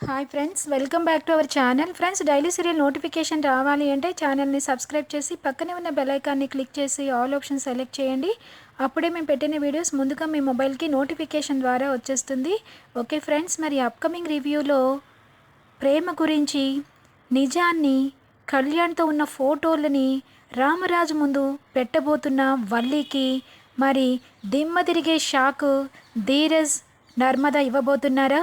Hi friends welcome back to our channel friends daily serial notification రావాలి అంటే ఛానల్ని subscribe చేసి పక్కనే ఉన్న బెల్ ఐకాన్ని క్లిక్ చేసి ఆల్ ఆప్షన్ సెలెక్ట్ చేయండి. అప్పుడే మేము పెట్టిన వీడియోస్ ముందుగా మీ మొబైల్కి నోటిఫికేషన్ ద్వారా వచ్చేస్తుంది. ఓకే ఫ్రెండ్స్ మరి అప్కమింగ్ రివ్యూలో ప్రేమ గురించి నిజాన్ని కళ్యాణ్తో ఉన్న ఫోటోలని రామరాజు ముందు పెట్టబోతున్న వల్లికి మరి దిమ్మ తిరిగే షాకు ధీరజ్ నర్మద ఇవ్వబోతున్నారా?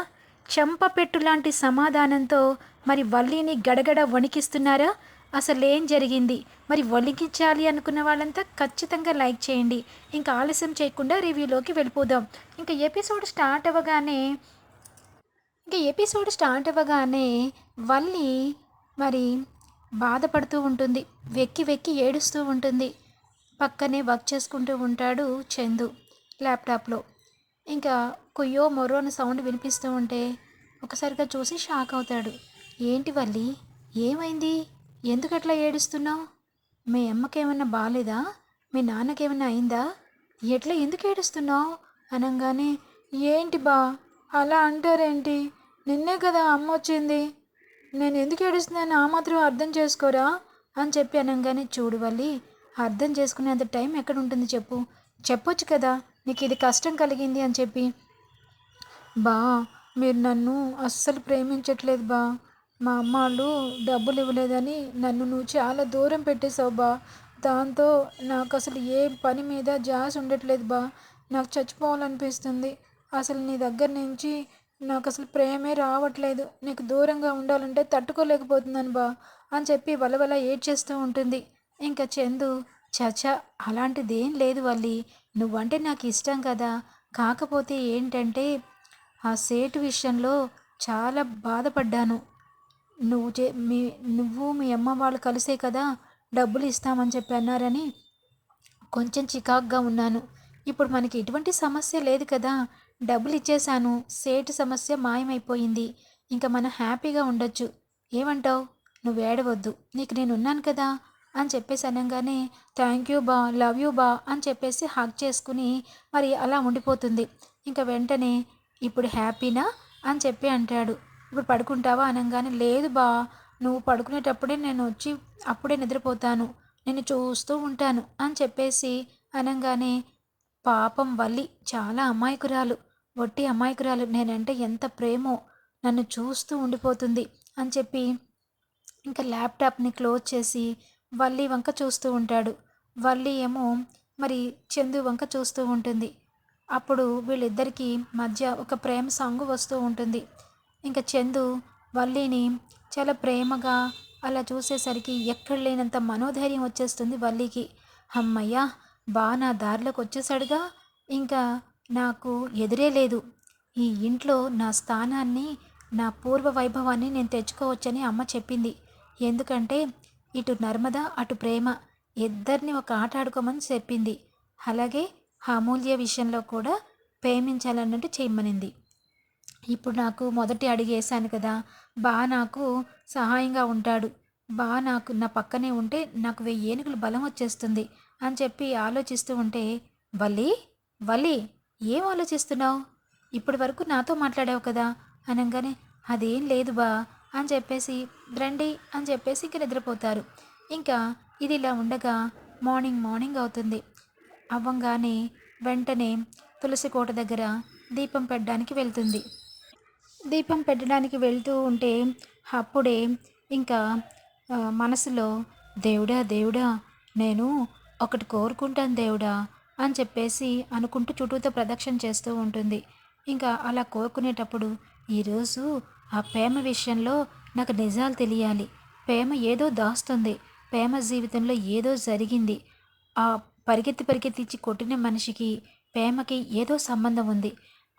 చెంపపెట్టు లాంటి సమాధానంతో మరి వల్లిని గడగడ వణికిస్తున్నారా? అసలేం జరిగింది? మరి వణికించాలి అనుకున్న వాళ్ళంతా ఖచ్చితంగా లైక్ చేయండి. ఇంకా ఆలస్యం చేయకుండా రివ్యూలోకి వెళ్ళిపోదాం. ఇంకా ఎపిసోడ్ స్టార్ట్ అవ్వగానే ఇంకా ఎపిసోడ్ స్టార్ట్ అవ్వగానే వల్లి మరి బాధపడుతూ ఉంటుంది. వెక్కి వెక్కి ఏడుస్తూ ఉంటుంది. పక్కనే వర్క్ చేసుకుంటూ ఉంటాడు చందు ల్యాప్టాప్లో. ఇంకా కుయ్యో మొర్రో అని సౌండ్ వినిపిస్తూ ఉంటే ఒకసారిగా చూసి షాక్ అవుతాడు. ఏంటి వల్లి? ఏమైంది? ఎందుకట్లా ఏడుస్తున్నావు? మీ అమ్మకేమన్నా బాగాలేదా మీ నాన్నకేమన్నా అయిందా? ఎట్లా ఎందుకు ఏడుస్తున్నావు? అనగానే ఏంటి బా అలా అంటారేంటి? నిన్నే కదా అమ్మ వచ్చింది. నేను ఎందుకు ఏడుస్తున్నాను ఆ మాత్రం అర్థం చేసుకోరా? అని చెప్పి అనగానే చూడు వల్లి అర్థం చేసుకునేంత టైం ఎక్కడ ఉంటుంది చెప్పు. చెప్పొచ్చు కదా నీకు ఇది కష్టం కలిగింది అని చెప్పి బా మీరు నన్ను అస్సలు ప్రేమించట్లేదు బా. మా అమ్మ వాళ్ళు డబ్బులు ఇవ్వలేదని నన్ను నువ్వు చాలా దూరం పెట్టేశావు బా. దాంతో నాకు అసలు ఏ పని మీద జాస్ ఉండట్లేదు బా. నాకు చచ్చిపోవాలనిపిస్తుంది. అసలు నీ దగ్గర నుంచి నాకు అసలు ప్రేమే రావట్లేదు. నీకు దూరంగా ఉండాలంటే తట్టుకోలేకపోతున్నాను బా అని చెప్పి వలవల ఏడ్చేస్తూ ఉంటుంది. ఇంకా చందు చచా అలాంటిదేం లేదు వల్లి. నువ్వంటే నాకు ఇష్టం కదా. కాకపోతే ఏంటంటే ఆ సేటు విషయంలో చాలా బాధపడ్డాను. నువ్వు చే మీ నువ్వు మీ అమ్మ వాళ్ళు కలిసే కదా డబ్బులు ఇస్తామని చెప్పి అన్నారని కొంచెం చికాగ్గా ఉన్నాను. ఇప్పుడు మనకి ఎటువంటి సమస్య లేదు కదా. డబ్బులు ఇచ్చేశాను. సేటు సమస్య మాయమైపోయింది. ఇంకా మనం హ్యాపీగా ఉండొచ్చు. ఏమంటావు? నువ్వు ఏడవద్దు. నీకు నేను ఉన్నాను కదా అని చెప్పేసి అనగానే థ్యాంక్ యూ బా లవ్ యూ బా అని చెప్పేసి హాక్ చేసుకుని మరి అలా ఉండిపోతుంది. ఇంకా వెంటనే ఇప్పుడు హ్యాపీనా అని చెప్పి అంటాడు. ఇప్పుడు పడుకుంటావా? అనగానే లేదు బా నువ్వు పడుకునేటప్పుడే నేను వచ్చి అప్పుడే నిద్రపోతాను. నేను చూస్తూ ఉంటాను అని చెప్పేసి అనగానే పాపం వల్లి చాలా అమాయకురాలు. వట్టి అమాయకురాలు. నేనంటే ఎంత ప్రేమో. నన్ను చూస్తూ ఉండిపోతుంది అని చెప్పి ఇంకా ల్యాప్టాప్ని క్లోజ్ చేసి వల్లి వంక చూస్తూ ఉంటాడు. వల్లి ఏమో మరి చందు వంక చూస్తూ ఉంటుంది. అప్పుడు వీళ్ళిద్దరికీ మధ్య ఒక ప్రేమ సాంగ్ వస్తూ ఉంటుంది. ఇంకా చందు వల్లిని చాలా ప్రేమగా అలా చూసేసరికి ఎక్కడ లేనంత మనోధైర్యం వచ్చేస్తుంది వల్లికి. అమ్మయ్యా బా నా దారిలోకి వచ్చేసాడుగా ఇంకా నాకు ఎదురే లేదు. ఈ ఇంట్లో నా స్థానాన్ని నా పూర్వ వైభవాన్ని నేను తెచ్చుకోవచ్చని అమ్మ చెప్పింది. ఎందుకంటే ఇటు నర్మద అటు ప్రేమ. ఇద్దరిని ఒక ఆట ఆడుకోమని చెప్పింది. అలాగే అమూల్య విషయంలో కూడా ప్రేమించాలన్నట్టు చేయమనింది. ఇప్పుడు నాకు మొదటి అడుగు వేశాను కదా బా నాకు సహాయంగా ఉంటాడు. బా నాకు నా పక్కనే ఉంటే నాకు వెయ్యి ఏనుగులు బలం వచ్చేస్తుంది అని చెప్పి ఆలోచిస్తూ ఉంటే వల్లి వల్లి ఏం ఆలోచిస్తున్నావు? ఇప్పటి వరకు నాతో మాట్లాడావు కదా అనగానే అదేం లేదు బా అని చెప్పేసి రండి అని చెప్పేసి ఇంక నిద్రపోతారు. ఇంకా ఇది ఇలా ఉండగా మార్నింగ్ మార్నింగ్ అవుతుంది. అవ్వంగానే వెంటనే తులసి కోట దగ్గర దీపం పెట్టడానికి వెళ్తుంది. దీపం పెట్టడానికి వెళ్తూ ఉంటే అప్పుడే ఇంకా మనసులో దేవుడా దేవుడా నేను ఒకటి కోరుకుంటాను దేవుడా అని చెప్పేసి అనుకుంటూ చుట్టూతో ప్రదక్షిణ చేస్తూ ఉంటుంది. ఇంకా అలా కోరుకునేటప్పుడు ఈరోజు ఆ ప్రేమ విషయంలో నాకు నిజాలు తెలియాలి. ప్రేమ ఏదో దాస్తుంది. ప్రేమ జీవితంలో ఏదో జరిగింది. ఆ పరిగెత్తి పరిగెత్తిచ్చి కొట్టిన మనిషికి ప్రేమకి ఏదో సంబంధం ఉంది.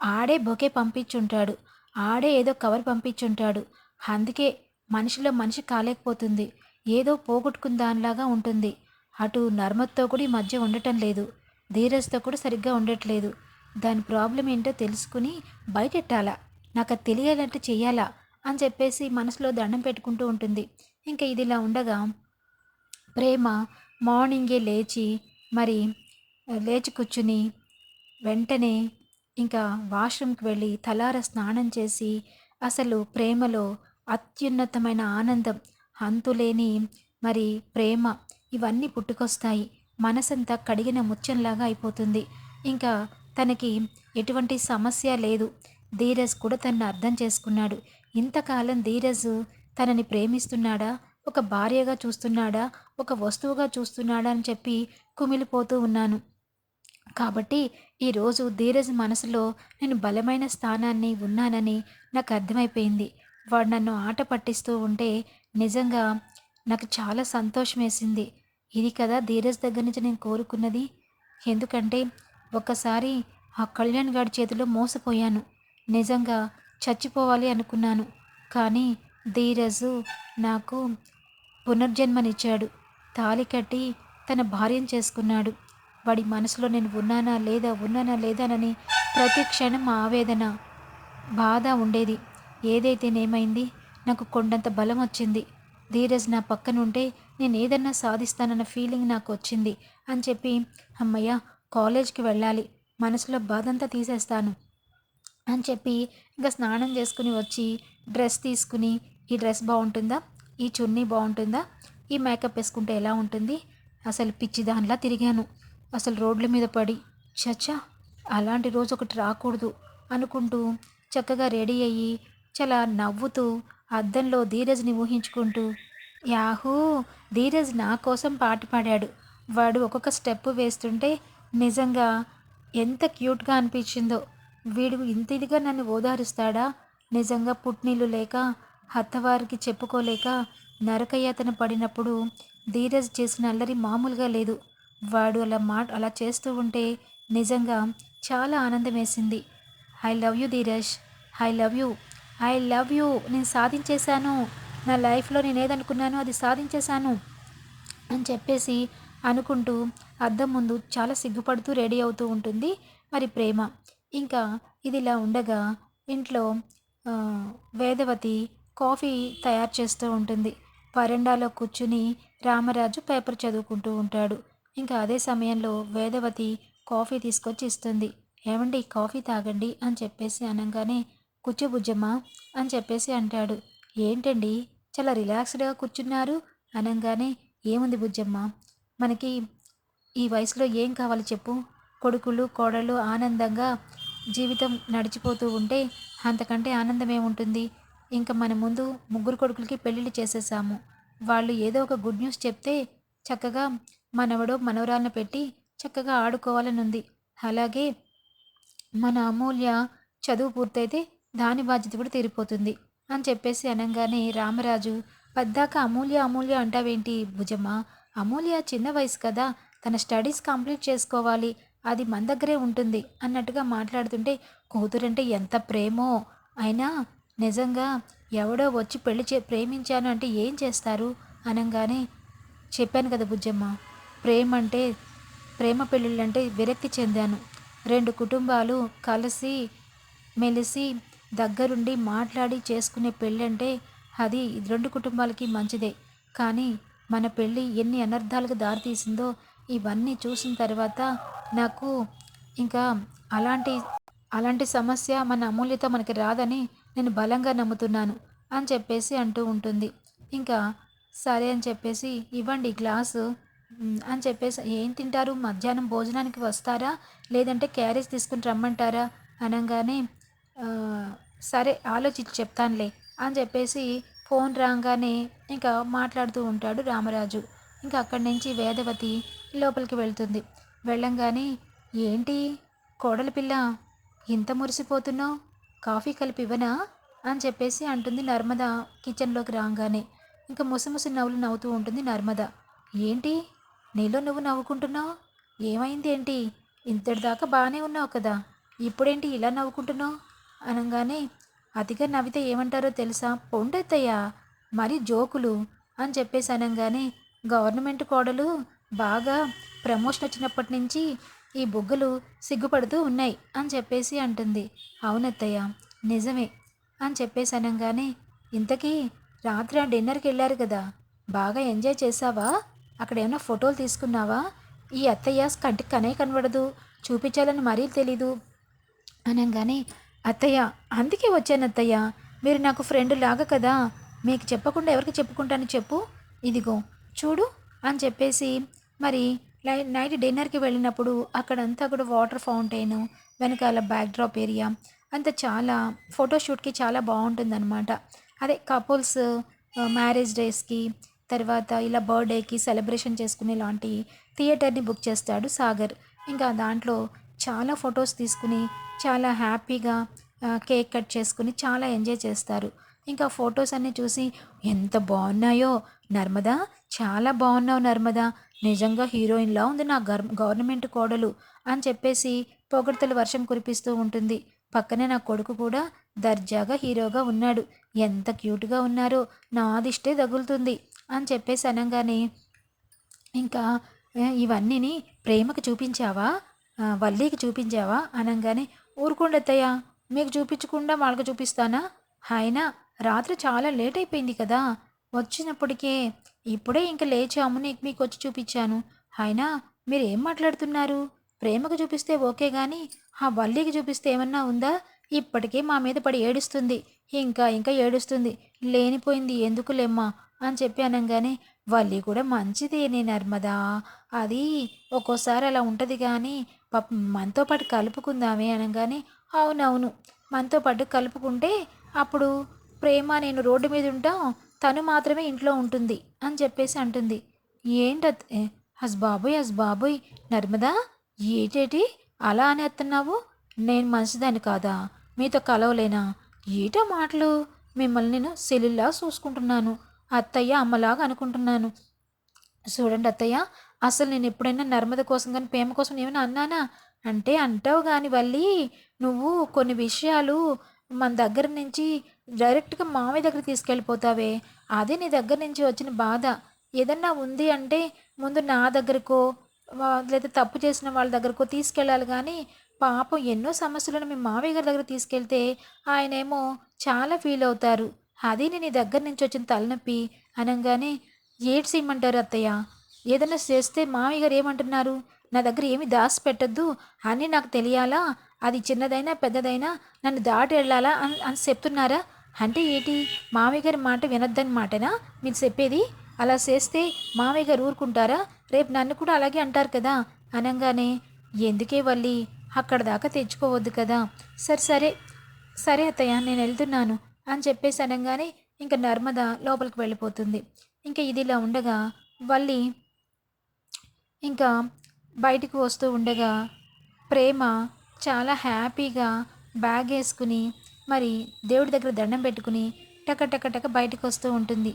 ఆడే బొకే పంపించుంటాడు. ఆడే ఏదో కవర్ పంపించుంటాడు. అందుకే మనిషిలో మనిషి కాలేకపోతుంది. ఏదో పోగొట్టుకున్న దానిలాగా ఉంటుంది. అటు నర్మతో కూడా ఈ మధ్య ఉండటం లేదు. ధీరజ్తో కూడా సరిగ్గా ఉండట్లేదు. దాని ప్రాబ్లం ఏంటో తెలుసుకుని బయటెట్టాలా? నాకు అది తెలియాలంటే చెయ్యాలా? అని చెప్పేసి మనసులో దండం పెట్టుకుంటూ ఉంటుంది. ఇంకా ఇది ఇలా ఉండగా ప్రేమ మార్నింగే లేచి మరి లేచి కూర్చుని వెంటనే ఇంకా వాష్రూమ్కి వెళ్ళి తలార స్నానం చేసి అసలు ప్రేమలో అత్యున్నతమైన ఆనందం అంతులేని మరి ప్రేమ ఇవన్నీ పుట్టుకొస్తాయి. మనసంతా కడిగిన ముత్యంలాగా అయిపోతుంది. ఇంకా తనకి ఎటువంటి సమస్య లేదు. ధీరజ్ కూడా తనను అర్థం చేసుకున్నాడు. ఇంతకాలం ధీరజ్ తనని ప్రేమిస్తున్నాడా? ఒక భార్యగా చూస్తున్నాడా? ఒక వస్తువుగా చూస్తున్నాడా? అని చెప్పి కుమిలిపోతూ ఉన్నాను. కాబట్టి ఈరోజు ధీరజ్ మనసులో నేను బలమైన స్థానాన్ని ఉన్నానని నాకు అర్థమైపోయింది. వాడు నన్ను ఆట పట్టిస్తూ ఉంటే నిజంగా నాకు చాలా సంతోషం వేసింది ఇది కదా ధీరజ్ దగ్గర నుంచి నేను కోరుకున్నది. ఎందుకంటే ఒక్కసారి ఆ కళ్యాణ్ గారి చేతిలో మోసపోయాను. నిజంగా చచ్చిపోవాలి అనుకున్నాను. కానీ ధీరజు నాకు పునర్జన్మనిచ్చాడు. తాలి కట్టి తన భార్యను చేసుకున్నాడు. వాడి మనసులో నేను ఉన్నానా లేదా ఉన్నానా లేదానని ప్రతి క్షణం ఆవేదన బాధ ఉండేది. ఏదైతేనేమైంది? నాకు కొండంత బలం వచ్చింది. ధీరజ్ నా పక్కన ఉంటే నేను ఏదన్నా సాధిస్తానన్న ఫీలింగ్ నాకు వచ్చింది అని చెప్పి అమ్మయ్య కాలేజ్కి వెళ్ళాలి. మనసులో బాధంతా తీసేస్తాను అని చెప్పి ఇంకా స్నానం చేసుకుని వచ్చి డ్రెస్ తీసుకుని ఈ డ్రెస్ బాగుంటుందా? ఈ చున్నీ బాగుంటుందా? ఈ మేకప్ వేసుకుంటే ఎలా ఉంటుంది? అసలు పిచ్చి దానిలా తిరిగాను. అసలు రోడ్ల మీద పడి చచ్చా అలాంటి రోజు ఒకటి రాకూడదు అనుకుంటూ చక్కగా రెడీ అయ్యి చాలా నవ్వుతూ అద్దంలో ధీరజ్ని ఊహించుకుంటూ యాహూ ధీరజ్ నా కోసం పాట పాడాడు. వాడు ఒక్కొక్క స్టెప్ వేస్తుంటే నిజంగా ఎంత క్యూట్గా అనిపించిందో. వీడు ఇంత ఇదిగా నన్ను ఓదారుస్తాడా? నిజంగా పుట్నీళ్ళు లేక హత్తవారికి చెప్పుకోలేక నరకయాతన పడినప్పుడు ధీరజ్ చేసిన అల్లరి మామూలుగా లేదు. వాడు అలా మాట అలా చేస్తూ ఉంటే నిజంగా చాలా ఆనందం వేసింది I love you Dheeraj. I love you. I love you. నేను సాధించేశాను. నా లైఫ్లో నేను ఏదనుకున్నానో అది సాధించేశాను అని చెప్పేసి అనుకుంటూ అద్దం ముందు చాలా సిగ్గుపడుతూ రెడీ అవుతూ ఉంటుంది మరి ప్రేమ. ఇంకా ఇది ఇలా ఉండగా ఇంట్లో వేదవతి కాఫీ తయారు చేస్తూ ఉంటుంది. వరండాలో కూర్చుని రామరాజు పేపర్ చదువుకుంటూ ఉంటాడు. ఇంకా అదే సమయంలో వేదవతి కాఫీ తీసుకొచ్చి ఇస్తుంది. ఏమండి కాఫీ తాగండి అని చెప్పేసి అనగానే కూర్చోబుజ్జమ్మా అని చెప్పేసి అంటాడు. ఏంటండి చాలా రిలాక్స్డ్గా కూర్చున్నారు అనగానే ఏముంది బుజ్జమ్మ మనకి ఈ వయసులో ఏం కావాలి చెప్పు. కొడుకులు కోడలు ఆనందంగా జీవితం నడిచిపోతూ ఉంటే అంతకంటే ఆనందం ఏముంటుంది? ఇంకా మన ముందు ముగ్గురు కొడుకులకి పెళ్ళిళ్ళు చేసేసాము. వాళ్ళు ఏదో ఒక గుడ్ న్యూస్ చెప్తే చక్కగా మనవడో మనవరాలను పెట్టి చక్కగా ఆడుకోవాలని ఉంది అలాగే మన అమూల్య చదువు పూర్తయితే దాని బాధ్యత కూడా తీరిపోతుంది అని చెప్పేసి అనగానే రామరాజు పద్దాక అమూల్య అమూల్య అంటావేంటి భుజమ్మ? అమూల్య చిన్న వయసు కదా తన స్టడీస్ కంప్లీట్ చేసుకోవాలి అది మన దగ్గరే ఉంటుంది అన్నట్టుగా మాట్లాడుతుంటే కూతురంటే ఎంత ప్రేమో అయినా నిజంగా ఎవడో వచ్చి పెళ్ళి చే ప్రేమించాను అంటే ఏం చేస్తారు? అనగానే చెప్పాను కదా బుజ్జమ్మ. ప్రేమ అంటే ప్రేమ పెళ్ళిళ్ళంటే విరక్తి చెందాను. రెండు కుటుంబాలు కలిసి మెలిసి దగ్గరుండి మాట్లాడి చేసుకునే పెళ్ళంటే అది రెండు కుటుంబాలకి మంచిదే. కానీ మన పెళ్ళి ఎన్ని అనర్థాలకు దారితీసిందో ఇవన్నీ చూసిన తర్వాత నాకు ఇంకా అలాంటి అలాంటి సమస్య మన అమూల్యతో మనకి రాదని నేను బలంగా నమ్ముతున్నాను అని చెప్పేసి అంటూ ఉంటుంది. ఇంకా సరే అని చెప్పేసి ఇవ్వండి గ్లాసు అని చెప్పేసి ఏం తింటారు? మధ్యాహ్నం భోజనానికి వస్తారా? లేదంటే క్యారేజ్ తీసుకుని రమ్మంటారా? అనగానే సరే ఆలోచించి చెప్తానులే అని చెప్పేసి ఫోన్ రాగానే ఇంకా మాట్లాడుతూ ఉంటాడు రామరాజు. ఇంకా అక్కడి నుంచి వేదవతి లోపలికి వెళ్తుంది. వెళ్ళంగానే ఏంటి కోడలి పిల్ల ఇంత మురిసిపోతున్నావు? కాఫీ కలిపి ఇవ్వనా అని చెప్పేసి అంటుంది నర్మద కిచెన్లోకి రాగానే. ఇంకా ముసముసి నవ్వులు నవ్వుతూ ఉంటుంది నర్మద. ఏంటి? నీలో నువ్వు నవ్వుకుంటున్నావు? ఏమైంది ఏంటి? ఇంతటిదాకా బాగానే ఉన్నావు కదా. ఇప్పుడేంటి ఇలా నవ్వుకుంటున్నావు? అనగానే అతిగా నవ్వితే ఏమంటారో తెలుసా? పొండెత్తయ్యా మరి జోకులు అని చెప్పేసి అనగానే గవర్నమెంట్ కోడలు బాగా ప్రమోషన్ వచ్చినప్పటి నుంచి ఈ బుగ్గలు సిగ్గుపడుతూ ఉన్నాయి అని చెప్పేసి అంటుంది. అవునత్తయ్య నిజమే అని చెప్పేసి అనగానే ఇంతకీ రాత్రి ఆ డిన్నర్కి వెళ్ళారు కదా బాగా ఎంజాయ్ చేసావా అక్కడ ఏమైనా ఫోటోలు తీసుకున్నావా? ఈ అత్తయ్య కంటికి కనే కనబడదు చూపించాలని మరీ తెలీదు అనగానే అత్తయ్య అందుకే వచ్చాను అత్తయ్య మీరు నాకు ఫ్రెండ్ లాగా కదా మీకు చెప్పకుండా ఎవరికి చెప్పుకుంటాను చెప్పు ఇదిగో చూడు అని చెప్పేసి మరి నైట్ డిన్నర్కి వెళ్ళినప్పుడు అక్కడంతా కూడా వాటర్ ఫౌంటైన్ వెనకాల బ్యాక్డ్రాప్ ఏరియా అంత చాలా ఫోటోషూట్కి చాలా బాగుంటుందన్నమాట. అదే కపుల్స్ మ్యారేజ్ డేస్కి తర్వాత ఇలా బర్త్డేకి సెలబ్రేషన్ చేసుకునే లాంటి థియేటర్ని బుక్ చేస్తాడు సాగర్. ఇంకా దాంట్లో చాలా ఫొటోస్ తీసుకుని చాలా హ్యాపీగా కేక్ కట్ చేసుకుని చాలా ఎంజాయ్ చేస్తారు. ఇంకా ఫొటోస్ అన్నీ చూసి ఎంత బాగున్నాయో నర్మదా చాలా బాగున్నావు నర్మదా నిజంగా హీరోయిన్లా ఉంది నా గర్ గవర్నమెంట్ కోడలు అని చెప్పేసి పొగడ్తలు వర్షం కురిపిస్తూ ఉంటుంది. పక్కనే నా కొడుకు కూడా దర్జాగా హీరోగా ఉన్నాడు. ఎంత క్యూట్గా ఉన్నారో నా దిష్టే తగులుతుంది అని చెప్పేసి అనగానే ఇంకా ఇవన్నీని ప్రేమకు చూపించావా? వల్లీకి చూపించావా? అనగానే ఊరుకుండత్తయ్యా మీకు చూపించకుండా వాళ్ళకి చూపిస్తానా? హాయినా రాత్రి చాలా లేట్ అయిపోయింది కదా. వచ్చినప్పటికే ఇప్పుడే ఇంక లేచాము నీకు మీకు వచ్చి చూపించాను. అయినా మీరు ఏం మాట్లాడుతున్నారు? ప్రేమకు చూపిస్తే ఓకే కానీ ఆ వల్లికి చూపిస్తే ఏమన్నా ఉందా? ఇప్పటికే మా మీద పడి ఏడుస్తుంది. ఇంకా ఇంకా ఏడుస్తుంది. లేనిపోయింది ఎందుకులేమ్మా? అని చెప్పి అనగానే వల్లి కూడా మంచిదేనే నర్మదా. అది ఒక్కోసారి అలా ఉంటుంది కానీ పాప మనతో పాటు కలుపుకుందామే అనగానే అవునవును. మనతో పాటు కలుపుకుంటే అప్పుడు ప్రేమ నేను రోడ్డు మీద ఉంటా తను మాత్రమే ఇంట్లో ఉంటుంది అని చెప్పేసి అంటుంది. ఏంట హస్ బాబోయ్ హస్ బాబోయ్ నర్మదా ఏటేటి అలా అని ఎత్తున్నావు నేను మంచిదాన్ని కాదా? మీతో కలవలేనా? ఏటో మాటలు? మిమ్మల్ని నేను సెల్లులా చూసుకుంటున్నాను. అత్తయ్య అమ్మలాగా అనుకుంటున్నాను. చూడండి అత్తయ్య అసలు నేను ఎప్పుడైనా నర్మద కోసం కానీ ప్రేమ కోసం ఏమైనా అన్నానా? అంటే అంటావు కానీ వల్లి నువ్వు కొన్ని విషయాలు మన దగ్గర నుంచి డైరెక్ట్గా మామయ్య దగ్గర తీసుకెళ్ళిపోతావే. అదే నీ దగ్గర నుంచి వచ్చిన బాధ. ఏదన్నా ఉంది అంటే ముందు నా దగ్గరకో లేదా తప్పు చేసిన వాళ్ళ దగ్గరకో తీసుకెళ్ళాలి కానీ పాపం ఎన్నో సమస్యలను మీ మామయ్య గారి దగ్గర తీసుకెళ్తే ఆయనేమో చాలా ఫీల్ అవుతారు. అది నీ దగ్గర నుంచి వచ్చిన తలనొప్పి అనగానే ఏడ్సేయమంటారు అత్తయ్య. ఏదైనా చేస్తే మామయ్య గారు ఏమంటున్నారు? నా దగ్గర ఏమి దాచి పెట్టద్దు. అని నాకు తెలియాలా? అది చిన్నదైనా పెద్దదైనా నన్ను దాటి వెళ్ళాలా? అని అని చెప్తున్నారా? అంటే ఏంటి? మామయ్య గారి మాట వినొద్దనమాటనా మీరు చెప్పేది అలా చేస్తే మామయ్య గారు ఊరుకుంటారా? రేపు నన్ను కూడా అలాగే అంటారు కదా? అనగానే ఎందుకే వల్లి? అక్కడ దాకా తెచ్చుకోవద్దు కదా? సరే సరే సరే అత్తయ్య నేను వెళ్తున్నాను అని చెప్పేసి అనగానే ఇంకా నర్మద లోపలికి వెళ్ళిపోతుంది. ఇంకా ఇది ఇలా ఉండగా వల్లి ఇంకా బయటికి వస్తూ ఉండగా ప్రేమ చాలా హ్యాపీగా బ్యాగ్ వేసుకుని మరి దేవుడి దగ్గర దండం పెట్టుకుని టక టక టక బయటకు వస్తూ ఉంటుంది.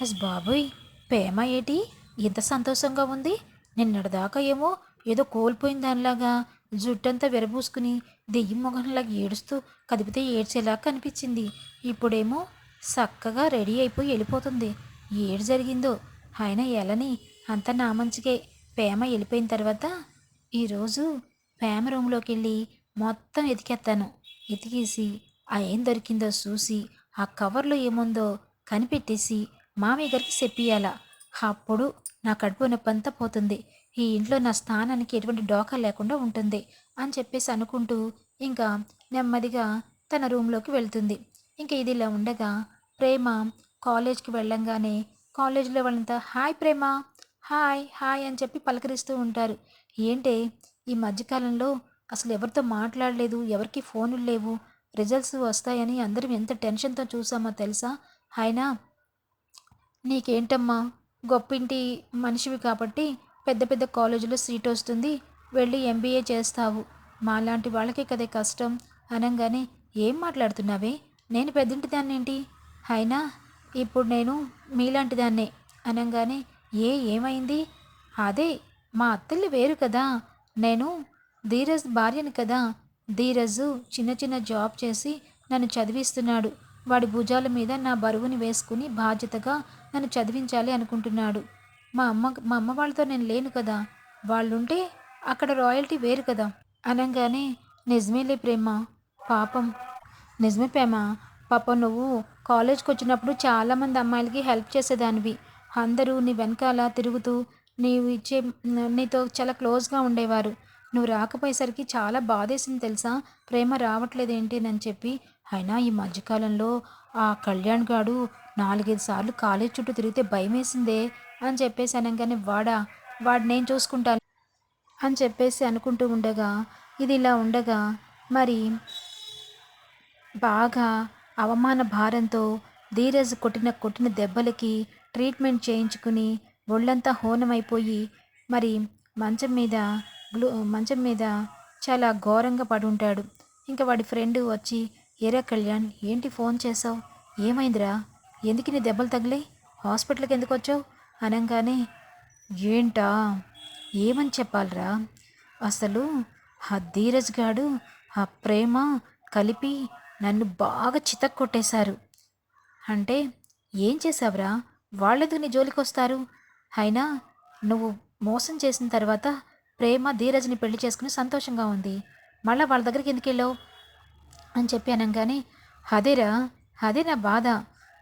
అస్ బాబోయ్ ప్రేమ ఏటి? ఇంత సంతోషంగా ఉంది. నిన్నటిదాకా ఏమో ఏదో కోల్పోయిన దానిలాగా జుట్టంతా విరబూసుకుని దెయ్యం మొగంలాగా ఏడుస్తూ కదిపితే ఏడ్చేలా కనిపించింది. ఇప్పుడేమో చక్కగా రెడీ అయిపోయి వెళ్ళిపోతుంది. ఏడు జరిగిందో? ఆయన ఎలని అంత నా మంచికే. ప్రేమ వెళ్ళిపోయిన తర్వాత ఈరోజు ప్రేమ రూమ్లోకి వెళ్ళి మొత్తం ఎతికేస్తాను ఎతికేసి ఆ ఏం దొరికిందో చూసి ఆ కవర్లో ఏముందో కనిపెట్టేసి మామయ్య గారికి చెప్పియాల అప్పుడు నా కడుపు నొప్పంతా పోతుంది. ఈ ఇంట్లో నా స్థానానికి ఎటువంటి డోకా లేకుండా ఉంటుంది అని చెప్పేసి అనుకుంటూ ఇంకా నెమ్మదిగా తన రూమ్లోకి వెళ్తుంది. ఇంకా ఇది ఇలా ఉండగా ప్రేమ కాలేజ్కి వెళ్ళంగానే కాలేజీలో వాళ్ళంతా హాయ్ ప్రేమ హాయ్ హాయ్ అని చెప్పి పలకరిస్తూ ఉంటారు. ఏంటే ఈ మధ్యకాలంలో అసలు ఎవరితో మాట్లాడలేదు ఎవరికి ఫోనులు లేవు రిజల్ట్స్ వస్తాయని అందరం ఎంత టెన్షన్తో చూసామో తెలుసా? అయినా నీకేంటమ్మా? గొప్పింటి మనిషివి కాబట్టి పెద్ద పెద్ద కాలేజీలో సీట్ వస్తుంది. వెళ్ళి ఎంబీఏ చేస్తావు. మాలాంటి వాళ్ళకే కదే కష్టం. అనగానే ఏం మాట్లాడుతున్నావే? నేను పెద్దింటి దాన్నేంటి? అయినా ఇప్పుడు నేను మీలాంటి దాన్నే. అనగానే ఏ ఏమైంది? అదే మా అత్తల్లి వేరు కదా. నేను ధీరజ్ భార్యని కదా. ధీరజు చిన్న చిన్న జాబ్ చేసి నన్ను చదివిస్తున్నాడు. వాడి భుజాల మీద నా బరువుని వేసుకుని బాధ్యతగా నన్ను చదివించాలి అనుకుంటున్నాడు. మా అమ్మ మా అమ్మ వాళ్ళతో నేను లేను కదా. వాళ్ళుంటే అక్కడ రాయల్టీ వేరు కదా. అనగానే నిజమేలే ప్రేమ. పాపం. నిజమే ప్రేమ. పాప నువ్వు కాలేజ్కి వచ్చినప్పుడు చాలామంది అమ్మాయిలకి హెల్ప్ చేసేదానివి. అందరూ నీ వెనకాల తిరుగుతూ నీవు ఇచ్చే నీతో చాలా క్లోజ్గా ఉండేవారు. నువ్వు రాకపోయేసరికి చాలా బాధేసింది తెలుసా? ప్రేమ రావట్లేదు ఏంటి అని చెప్పి అయినా ఈ మధ్యకాలంలో ఆ కళ్యాణ్ గాడు నాలుగైదు సార్లు కాలేజ్ చుట్టూ తిరిగితే భయమేసిందే అని చెప్పేసి అనగానే వాడా వాడు నేను చూసుకుంటాను అని చెప్పేసి అనుకుంటూ ఉండగా ఇది ఇలా ఉండగా మరి బాగా అవమాన భారంతో ధీరజ్ కొట్టిన కొట్టిన దెబ్బలకి ట్రీట్మెంట్ చేయించుకుని ఒళ్ళంతా హోనమైపోయి మరి మంచం మీద గ్లూ మంచం మీద చాలా ఘోరంగా పడి ఉంటాడు ఇంకా వాడి ఫ్రెండ్ వచ్చి ఏరా కళ్యాణ్ ఏంటి ఫోన్ చేసావు ఏమైందిరా? ఎందుకు నీ దెబ్బలు తగిలే హాస్పిటల్కి ఎందుకు వచ్చావు? అనగానే ఏంటా? ఏమని చెప్పాలరా? అసలు ఆ ధీరజ్ గాడు ఆ ప్రేమ కలిపి నన్ను బాగా చితక్ కొట్టేశారు. అంటే ఏం చేసావురా వాళ్ళెందుకు నీ జోలికి వస్తారు అయినా నువ్వు మోసం చేసిన తర్వాత ప్రేమ ధీరజ్ని పెళ్ళి చేసుకుని సంతోషంగా ఉంది. మళ్ళీ వాళ్ళ దగ్గరికి ఎందుకు వెళ్ళావు? అని చెప్పాను కానీ అదేరా అదే నా బాధ.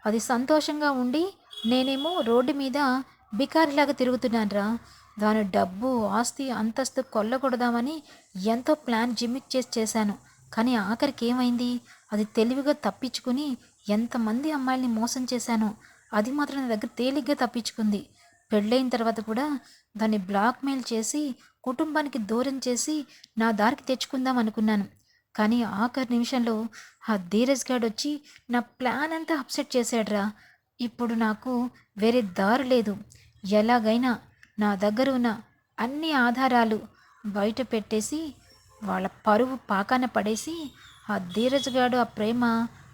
అది సంతోషంగా ఉండి నేనేమో రోడ్డు మీద బికారిలాగా తిరుగుతున్నానురా. దాని డబ్బు ఆస్తి అంతస్తు కొల్లకూడదామని ఎంతో ప్లాన్ జిమ్మిక్ చేసి చేశాను. కానీ ఆఖరికి ఏమైంది? అది తెలివిగా తప్పించుకుని ఎంతమంది అమ్మాయిల్ని మోసం చేశాను అది మాత్రం నా దగ్గర తేలిగ్గా తప్పించుకుంది. పెళ్ళైన తర్వాత కూడా దాన్ని బ్లాక్మెయిల్ చేసి కుటుంబానికి దూరం చేసి నా దారికి తెచ్చుకుందాం అనుకున్నాను. కానీ ఆఖరి నిమిషంలో ఆ ధీరజ్ గాడు వచ్చి నా ప్లాన్ అంతా అప్సెట్ చేశాడ్రా. ఇప్పుడు నాకు వేరే దారి లేదు. ఎలాగైనా నా దగ్గర ఉన్న అన్ని ఆధారాలు బయట పెట్టేసి వాళ్ళ పరువు పాకాన పడేసి ఆ ధీరజ్ గాడు ఆ ప్రేమ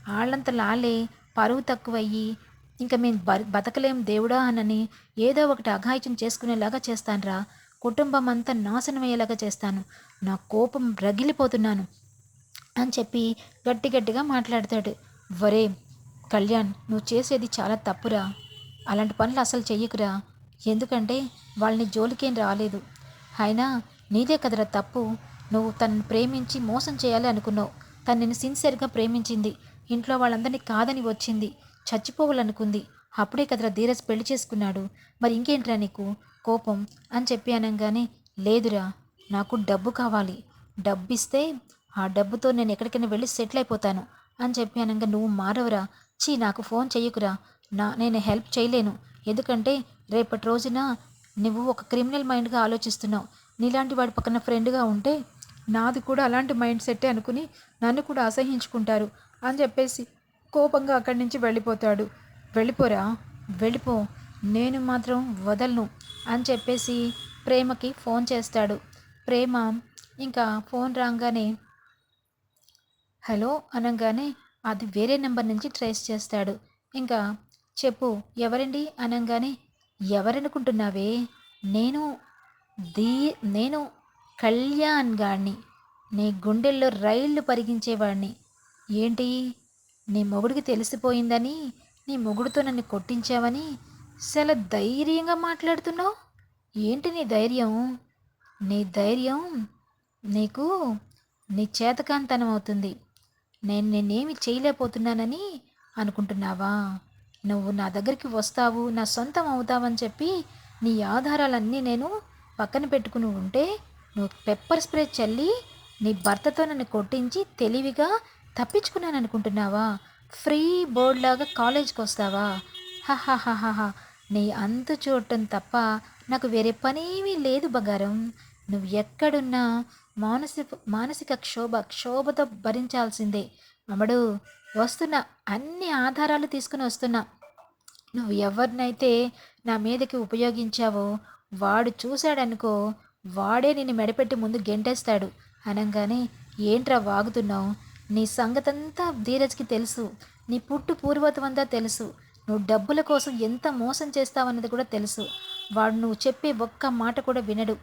ఆళ్ళంత లాలే పరువు తక్కువయ్యి ఇంకా మేము బ బతకలేం దేవుడా అనని ఏదో ఒకటి అఘాయిత్యం చేసుకునేలాగా చేస్తానురా. కుటుంబం అంతా నాశనం అయ్యేలాగా చేస్తాను. నా కోపం రగిలిపోతున్నాను అని చెప్పి గట్టి గట్టిగా మాట్లాడతాడు. వరే కళ్యాణ్ నువ్వు చేసేది చాలా తప్పురా. అలాంటి పనులు అసలు చెయ్యకురా. ఎందుకంటే వాళ్ళని జోలికేం రాలేదు. అయినా నీదే కదరా తప్పు. నువ్వు తనని ప్రేమించి మోసం చేయాలి అనుకున్నావు. తను నిన్ను సిన్సియర్గా ప్రేమించింది. ఇంట్లో వాళ్ళందరినీ కాదని వచ్చింది. చచ్చిపోవాలనుకుంది. అప్పుడే కదరా ధీరజ్ పెళ్ళి చేసుకున్నాడు. మరి ఇంకేంట్రా నీకు? కోపం అని చెప్పి అనగానే లేదురా నాకు డబ్బు కావాలి. డబ్బు ఇస్తే ఆ డబ్బుతో నేను ఎక్కడికైనా వెళ్ళి సెటిల్ అయిపోతాను అని చెప్పి అనగా నువ్వు మారవరా. చీ నాకు ఫోన్ చెయ్యకురా. నా నేను హెల్ప్ చేయలేను. ఎందుకంటే రేపటి రోజున నువ్వు ఒక క్రిమినల్ మైండ్గా ఆలోచిస్తున్నావు. నీలాంటి వాడి పక్కన ఫ్రెండ్గా ఉంటే నాది కూడా అలాంటి మైండ్ సెట్టే అనుకుని నన్ను కూడా అసహించుకుంటారు అని చెప్పేసి కోపంగా అక్కడి నుంచి వెళ్ళిపోతాడు. వెళ్ళిపోరా? వెళ్ళిపో. నేను మాత్రం వదలను అని చెప్పేసి ప్రేమకి ఫోన్ చేస్తాడు. ప్రేమ ఇంకా ఫోన్ రాగానే హలో అనగానే అది వేరే నెంబర్ నుంచి ట్రేస్ చేస్తాడు. ఇంకా చెప్పు ఎవరండి? అనగానే ఎవరనుకుంటున్నావే? నేను దీ నేను కళ్యాణ్ గాడిని. నీ గుండెల్లో రైళ్ళు పరిగించేవాడిని. ఏంటి? నీ మొగుడికి తెలిసిపోయిందని నీ మొగుడితో నన్ను కొట్టించావని చాలా ధైర్యంగా మాట్లాడుతున్నావు? ఏంటి నీ ధైర్యం? నీ ధైర్యం నీకు నీ చేతకాంతనం అవుతుంది. నేను నేనేమి చేయలేకపోతున్నానని అనుకుంటున్నావా? నువ్వు నా దగ్గరికి వస్తావు నా సొంతం అవుతావని చెప్పి నీ ఆధారాలన్నీ నేను పక్కన పెట్టుకుని ఉంటే నువ్వు పెప్పర్ స్ప్రే చల్లి నీ భర్తతో నన్ను కొట్టించి తెలివిగా తప్పించుకున్నాను అనుకుంటున్నావా ఫ్రీ బోర్డ్ లాగా కాలేజ్కి వస్తావా హహహహహ నీ అంతు చూడటం తప్ప నాకు వేరే పనేమీ లేదు బంగారం. నువ్వు ఎక్కడున్నా మానసిక మానసిక క్షోభ క్షోభతో భరించాల్సిందే. అమ్మడు వస్తున్నా అన్ని ఆధారాలు తీసుకుని వస్తున్నా. నువ్వు ఎవరినైతే నా మీదకి ఉపయోగించావో వాడు చూశాడనుకో వాడే నిన్ను మెడపెట్టి ముందు గెంటేస్తాడు. అనగానే ఏంట్రా వాగుతున్నావు? నీ సంగతంతా ధీరజ్కి తెలుసు. నీ పుట్టు పూర్వతమంతా తెలుసు. నువ్వు డబ్బుల కోసం ఎంత మోసం చేస్తావన్నది కూడా తెలుసు. వాడు నువ్వు చెప్పే ఒక్క మాట కూడా వినడు.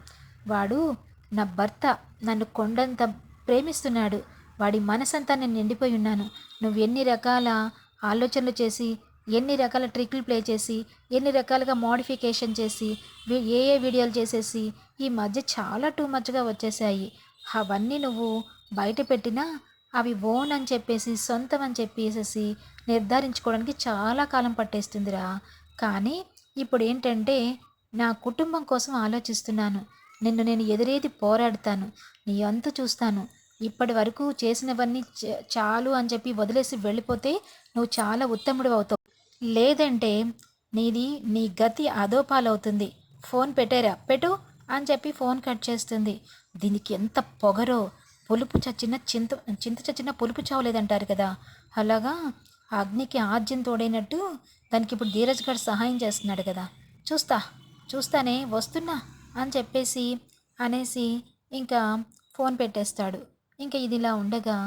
వాడు నా భర్త నన్ను కొండంత ప్రేమిస్తున్నాడు. వాడి మనసంతా నేను నిండిపోయి ఉన్నాను. నువ్వు ఎన్ని రకాల ఆలోచనలు చేసి ఎన్ని రకాల ట్రిక్లు ప్లే చేసి ఎన్ని రకాలుగా మోడిఫికేషన్ చేసి ఏ ఏ వీడియోలు చేసేసి ఈ మధ్య చాలా టూ మచ్గా వచ్చేసాయి. అవన్నీ నువ్వు బయట పెట్టినా అవి ఓన్ అని చెప్పేసి సొంతం అని చెప్పేసేసి నిర్ధారించుకోవడానికి చాలా కాలం పట్టేస్తుందిరా. కానీ ఇప్పుడు ఏంటంటే నా కుటుంబం కోసం ఆలోచిస్తున్నాను. నిన్ను నేను ఎదురేది పోరాడతాను. నీ అంతు చూస్తాను. ఇప్పటి వరకు చేసినవన్నీ చ- చాలు అని చెప్పి వదిలేసి వెళ్ళిపోతే నువ్వు చాలా ఉత్తముడు అవుతావు. లేదంటే నీది నీ గతి అదోపాలవుతుంది ఫోన్ పెట్టారా? పెట్టు అని చెప్పి ఫోన్ కట్ చేస్తుంది. దీనికి ఎంత పొగరో. పులుపు చచ్చిన చింత చింత చచ్చిన పులుపు చావలేదంటారు కదా. అలాగా అగ్నికి ఆజ్యం తోడైనట్టు దానికి ఇప్పుడు ధీరజ్ గారు సహాయం చేస్తున్నాడు కదా. చూస్తా చూస్తానే వస్తున్నా అని చెప్పేసి అనేసి ఇంకా ఫోన్ పెట్టేస్తాడు. ఇంకా ఇది ఇలా ఉండగా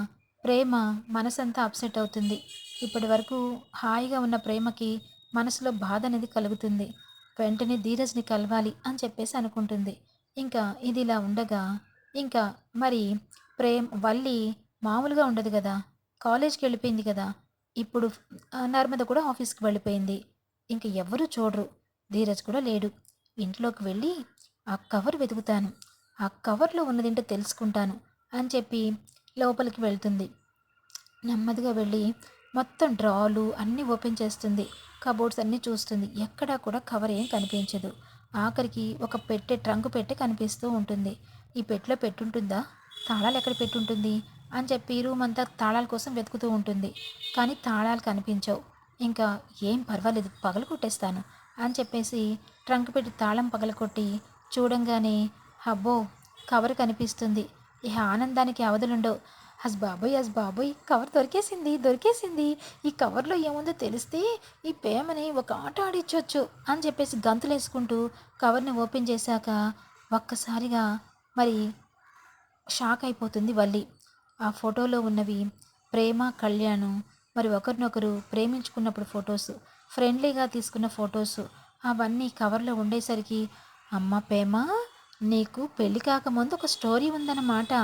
ప్రేమ మనసంతా అప్సెట్ అవుతుంది. ఇప్పటి వరకు హాయిగా ఉన్న ప్రేమకి మనసులో బాధ అనేది కలుగుతుంది. వెంటనే ధీరజ్ని కలవాలి అని చెప్పేసి అనుకుంటుంది. ఇంకా ఇది ఇలా ఉండగా ఇంకా మరి ప్రేమ్ వల్లి మామూలుగా ఉండదు కదా. కాలేజ్కి వెళ్ళిపోయింది కదా. ఇప్పుడు నర్మద కూడా ఆఫీస్కి వెళ్ళిపోయింది. ఇంకా ఎవరు చూడరు. ధీరజ్ కూడా లేడు. ఇంట్లోకి వెళ్ళి ఆ కవర్ వెతుకుతాను. ఆ కవర్లో ఉన్నదేంటో తెలుసుకుంటాను అని చెప్పి లోపలికి వెళ్తుంది. నెమ్మదిగా వెళ్ళి మొత్తం డ్రాలు అన్నీ ఓపెన్ చేస్తుంది. కబోర్డ్స్ అన్నీ చూస్తుంది. ఎక్కడా కూడా కవర్ ఏం కనిపించదు. ఆఖరికి ఒక పెట్టె ట్రంక్ పెట్టె కనిపిస్తూ ఉంటుంది. ఈ పెట్టెలో పెట్టుంటుందా? తాళాలు ఎక్కడ పెట్టుంటుంది? అని చెప్పి రూమ్ అంతా తాళాల కోసం వెతుకుతూ ఉంటుంది. కానీ తాళాలు కనిపించవు. ఇంకా ఏం పర్వాలేదు పగలు కొట్టేస్తాను అని చెప్పేసి ట్రంక్ పెట్టి తాళం పగలకొట్టి చూడంగానే అబ్బో కవర్ కనిపిస్తుంది. ఇక ఆనందానికి అవధులుండవు. హస్ బాబోయ్ హస్ బాబోయ్ కవర్ దొరికేసింది దొరికేసింది. ఈ కవర్లో ఏముందో తెలిస్తే ఈ పేమని ఒక ఆట ఆడించవచ్చు అని చెప్పేసి గంతులేసుకుంటూ కవర్ని ఓపెన్ చేశాక ఒక్కసారిగా మరి షాక్ అయిపోతుంది వల్లి. ఆ ఫోటోలో ఉన్నవి ప్రేమ కళ్యాణం మరి ఒకరినొకరు ప్రేమించుకున్నప్పుడు ఫొటోస్ ఫ్రెండ్లీగా తీసుకున్న ఫొటోస్ అవన్నీ కవర్లో ఉండేసరికి అమ్మ ప్రేమ నీకు పెళ్ళి కాకముందు ఒక స్టోరీ ఉందన్నమాట.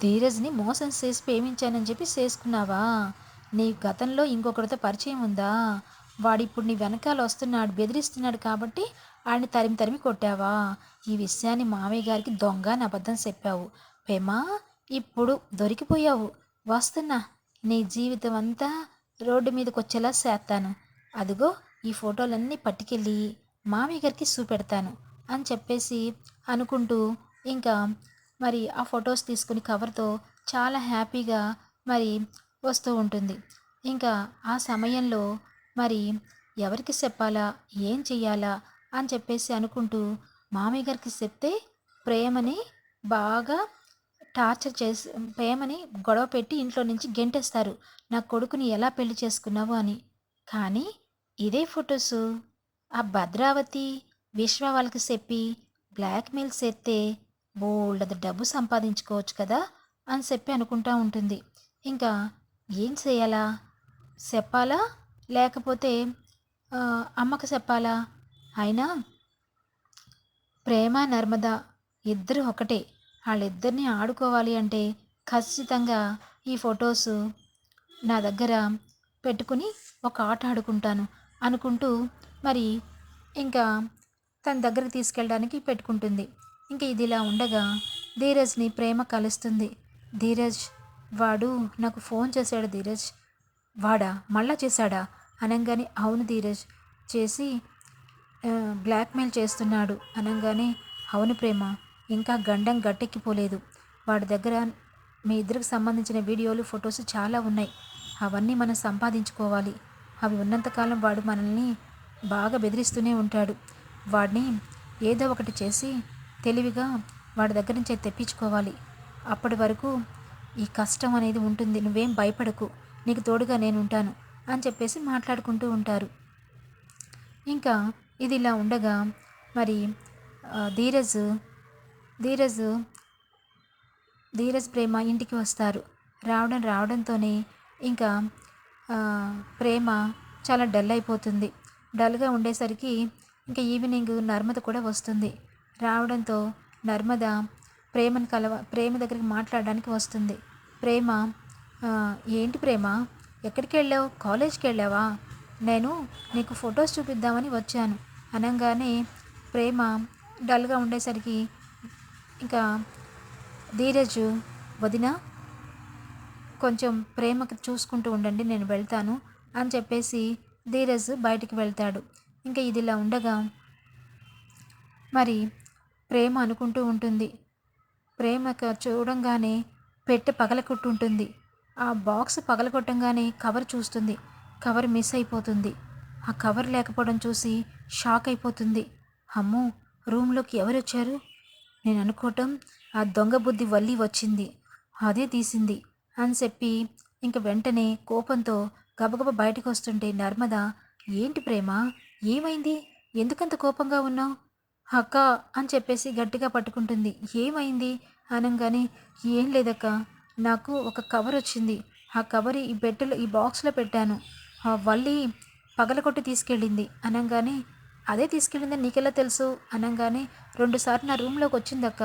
ధీరజ్ని మోసం చేసి ప్రేమించానని చెప్పి చేసుకున్నావా? నీ గతంలో ఇంకొకరితో పరిచయం ఉందా? వాడిప్పుడు నీ వెనకాల వస్తున్నాడు బెదిరిస్తున్నాడు కాబట్టి ఆడిని తరిమి తరిమి కొట్టావా? ఈ విషయాన్ని మామయ్య గారికి దొంగ అని అబద్ధం చెప్పావు. పేమా ఇప్పుడు దొరికిపోయావు. వస్తున్నా నీ జీవితం అంతా రోడ్డు మీదకి వచ్చేలా చేస్తాను. అదిగో ఈ ఫోటోలన్నీ పట్టుకెళ్ళి మామయ్య గారికి చూపెడతాను అని చెప్పేసి అనుకుంటూ ఇంకా మరి ఆ ఫొటోస్ తీసుకుని కవర్తో చాలా హ్యాపీగా మరి వస్తూ ఉంటుంది. ఇంకా ఆ సమయంలో మరి ఎవరికి చెప్పాలా? ఏం చెయ్యాలా? అని చెప్పేసి అనుకుంటూ మామయ్య గారికి చెప్తే ప్రేమని బాగా టార్చర్ చేసి ప్రేమని గొడవ పెట్టి ఇంట్లో నుంచి గెంటేస్తారు. నా కొడుకుని ఎలా పెళ్ళి చేసుకున్నావు అని. కానీ ఇదే ఫొటోస్. ఆ భద్రావతి విశ్వ వాళ్ళకి చెప్పి బ్లాక్మెయిల్ చేస్తే బోల్డ్ డబ్బు సంపాదించుకోవచ్చు కదా అని చెప్పి అనుకుంటా ఉంటుంది. ఇంకా ఏం చేయాలా? చెప్పాలా? లేకపోతే అమ్మకు చెప్పాలా? అయినా ప్రేమ నర్మద ఇద్దరు ఒకటే. వాళ్ళిద్దరిని ఆడుకోవాలి అంటే ఖచ్చితంగా ఈ ఫొటోస్ నా దగ్గర పెట్టుకుని ఒక ఆట ఆడుకుంటాను అనుకుంటూ మరి ఇంకా తన దగ్గర తీసుకెళ్ళడానికి పెట్టుకుంటుంది. ఇంకా ఇది ఇలా ఉండగా ధీరజ్ని ప్రేమ కలుస్తుంది. ధీరజ్ వాడు నాకు ఫోన్ చేశాడు ధీరజ్. వాడా? మళ్ళా చేశాడా? అనగానే అవును ధీరజ్ చేసి బ్లాక్మెయిల్ చేస్తున్నాడు. అనగానే అవును ప్రేమ ఇంకా గండం గట్టెక్కిపోలేదు. వాడి దగ్గర మీ ఇద్దరికి సంబంధించిన వీడియోలు ఫొటోస్ చాలా ఉన్నాయి. అవన్నీ మనం సంపాదించుకోవాలి. అవి ఉన్నంతకాలం వాడు మనల్ని బాగా బెదిరిస్తూనే ఉంటాడు. వాడిని ఏదో ఒకటి చేసి తెలివిగా వాడి దగ్గర నుంచి తెప్పించుకోవాలి. అప్పటి వరకు ఈ కష్టం అనేది ఉంటుంది. నువ్వేం భయపడకు. నీకు తోడుగా నేను ఉంటాను అని చెప్పేసి మాట్లాడుకుంటూ ఉంటారు. ఇంకా ఇది ఇలా ఉండగా మరి ధీరజ్ ధీరజ్ ధీరజ్ ప్రేమ ఇంటికి వస్తారు. రావడం రావడంతోనే ఇంకా ప్రేమ చాలా డల్ అయిపోతుంది. డల్గా ఉండేసరికి ఇంకా ఈవినింగ్ నర్మద కూడా వస్తుంది. రావడంతో నర్మద ప్రేమను కలవ ప్రేమ దగ్గరికి మాట్లాడడానికి వస్తుంది. ప్రేమ ఏంటి ప్రేమ? ఎక్కడికి వెళ్ళావు? కాలేజ్కి వెళ్ళావా? నేను నీకు ఫొటోస్ చూపిద్దామని వచ్చాను. అనగానే ప్రేమ డల్గా ఉండేసరికి ఇంకా ధీరజ్ వదిన కొంచెం ప్రేమకు చూసుకుంటూ ఉండండి నేను వెళ్తాను అని చెప్పేసి ధీరజ్ బయటికి వెళ్తాడు. ఇంకా ఇది ఇలా ఉండగా మరి ప్రేమ అనుకుంటూ ఉంటుంది. ప్రేమ చూడంగానే పెట్టె పగలకొట్టుంటుంది ఆ బాక్స్ పగలగొట్టంగానే కవర్ చూస్తుంది. కవర్ మిస్ అయిపోతుంది. ఆ కవర్ లేకపోవడం చూసి షాక్ అయిపోతుంది. అమ్మో రూమ్లోకి ఎవరు వచ్చారు నేను అనుకోవటం ఆ దొంగ బుద్ధి వల్లి వచ్చింది. అదే తీసింది అని చెప్పి ఇంక వెంటనే కోపంతో గబగబ బయటకు వస్తుంటే నర్మద ఏంటి ప్రేమ? ఏమైంది? ఎందుకంత కోపంగా ఉన్నావు? అక్క అని చెప్పేసి గట్టిగా పట్టుకుంటుంది. ఏమైంది? అనగానే ఏం లేదక్క. నాకు ఒక కవర్ వచ్చింది. ఆ కవర్ ఈ బెడ్లో ఈ బాక్స్లో పెట్టాను. ఆ వల్లి పగలగొట్టి తీసుకెళ్ళింది. అనగానే అదే తీసుకెళ్ళిందని నీకెలా తెలుసు? అనగానే రెండుసార్లు నా రూమ్లోకి వచ్చిందక్క.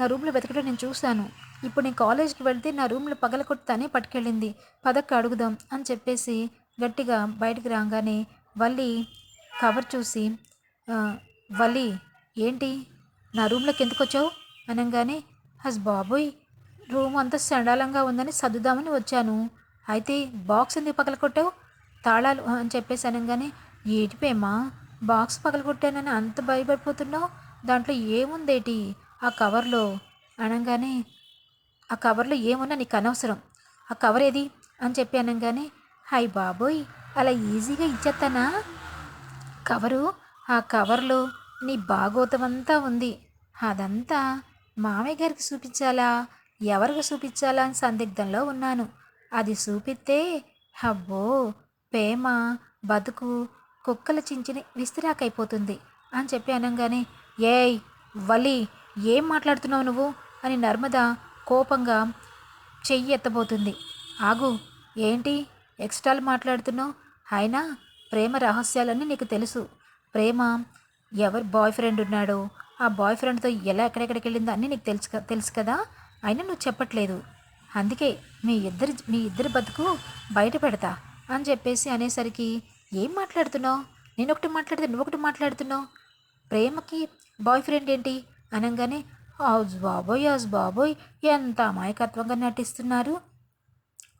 నా రూమ్లో వెతకడం నేను చూశాను. ఇప్పుడు నేను కాలేజ్కి వెళ్తే నా రూమ్లో పగలగొట్టి తనే పట్టుకెళ్ళింది. పదక్క అడుగుదాం అని చెప్పేసి గట్టిగా బయటికి రాగానే వల్లి కవర్ చూసి వల్లి ఏంటి? నా రూమ్లోకి ఎందుకు వచ్చావు? అనగానే హస్ బాబోయ్ రూమ్ అంతా చండాలంగా ఉందని సర్దుదామని వచ్చాను. అయితే బాక్స్ ఎందుకు పగలగొట్టావు? తాళాలు అని చెప్పేసి అనగానే ఏటిపేమా బాక్స్ పగలగొట్టానని అంత భయపడిపోతున్నావు? దాంట్లో ఏముందేటి? ఆ కవర్లో? అనగానే ఆ కవర్లో ఏమున్నా నీకు అనవసరం. ఆ కవర్ ఏది? అని చెప్పి అనగానే హాయ్ బాబోయ్ అలా ఈజీగా ఇచ్చేస్తానా కవరు ఆ కవర్లో నీ భాగోతమంతా ఉంది. అదంతా మామయ్య గారికి చూపించాలా? ఎవరికి చూపించాలా అని సందిగ్ధంలో ఉన్నాను. అది చూపిస్తే అబ్బో ప్రేమ బతుకు కుక్కల చించిన విస్తిరాకైపోతుంది అని చెప్పి అనగానే ఏయ్ వలి ఏం మాట్లాడుతున్నావు నువ్వు? అని నర్మద కోపంగా చెయ్యి ఎత్తబోతుంది ఆగు ఏంటి ఎక్స్ట్రాలు మాట్లాడుతున్నావు? అయినా ప్రేమ రహస్యాలన్నీ నీకు తెలుసు. ప్రేమ ఎవరు బాయ్ ఫ్రెండ్ ఉన్నాడో ఆ బాయ్ ఫ్రెండ్తో ఎలా ఎక్కడెక్కడికి వెళ్ళిందో అన్నీ నీకు తెలుసు తెలుసు కదా? అయినా నువ్వు చెప్పట్లేదు. అందుకే మీ ఇద్దరి మీ ఇద్దరి బతుకు బయట పెడతా అని చెప్పేసి అనేసరికి ఏం మాట్లాడుతున్నావు? నేను ఒకటి మాట్లాడితే నువ్వు ఒకటి మాట్లాడుతున్నావు? ప్రేమకి బాయ్ ఫ్రెండ్ ఏంటి? అనగానే హౌస్ బాబోయ్ హౌస్ బాబోయ్ ఎంత అమాయకత్వంగా నటిస్తున్నారు?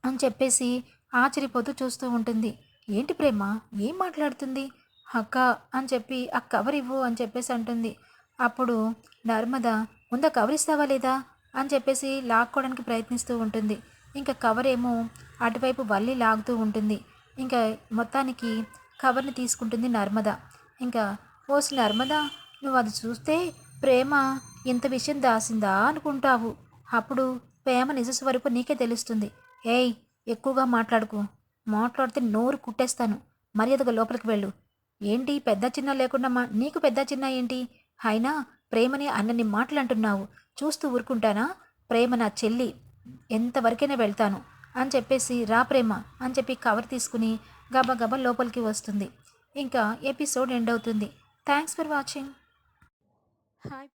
అని చెప్పేసి ఆశ్చర్యపోతూ చూస్తూ ఉంటుంది. ఏంటి ప్రేమ? ఏం మాట్లాడుతుంది? అక్క అని చెప్పి ఆ కవర్ ఇవ్వు అని చెప్పేసి అంటుంది. అప్పుడు నర్మద ముందు కవర్ ఇస్తావా లేదా? అని చెప్పేసి లాక్కోవడానికి ప్రయత్నిస్తూ ఉంటుంది. ఇంకా కవర్ ఏమో అటువైపు వల్లి లాగుతూ ఉంటుంది. ఇంకా మొత్తానికి కవర్ని తీసుకుంటుంది నర్మద. ఇంకా ఓస్ నర్మద నువ్వు అది చూస్తే ప్రేమ ఇంత విషయం దాసిందా అనుకుంటావు. అప్పుడు ప్రేమ నిజ స్వరూపం నీకే తెలుస్తుంది. ఏయ్ ఎక్కువగా మాట్లాడుకు. మాట్లాడితే నోరు కుట్టేస్తాను. మర్యాదగా లోపలికి వెళ్ళు. ఏంటి పెద్ద చిన్న లేకుండా మా నీకు పెద్ద చిన్న ఏంటి? అయినా ప్రేమని అన్నన్ని మాటలు అంటున్నావు చూస్తూ ఊరుకుంటానా? ప్రేమ నా చెల్లి. ఎంతవరకైనా వెళ్తాను. అని చెప్పేసి రా ప్రేమ అని చెప్పి కవర్ తీసుకుని గబా గబా లోపలికి వస్తుంది. ఇంకా ఎపిసోడ్ ఎండ్ అవుతుంది. Thanks for watching. హాయ్.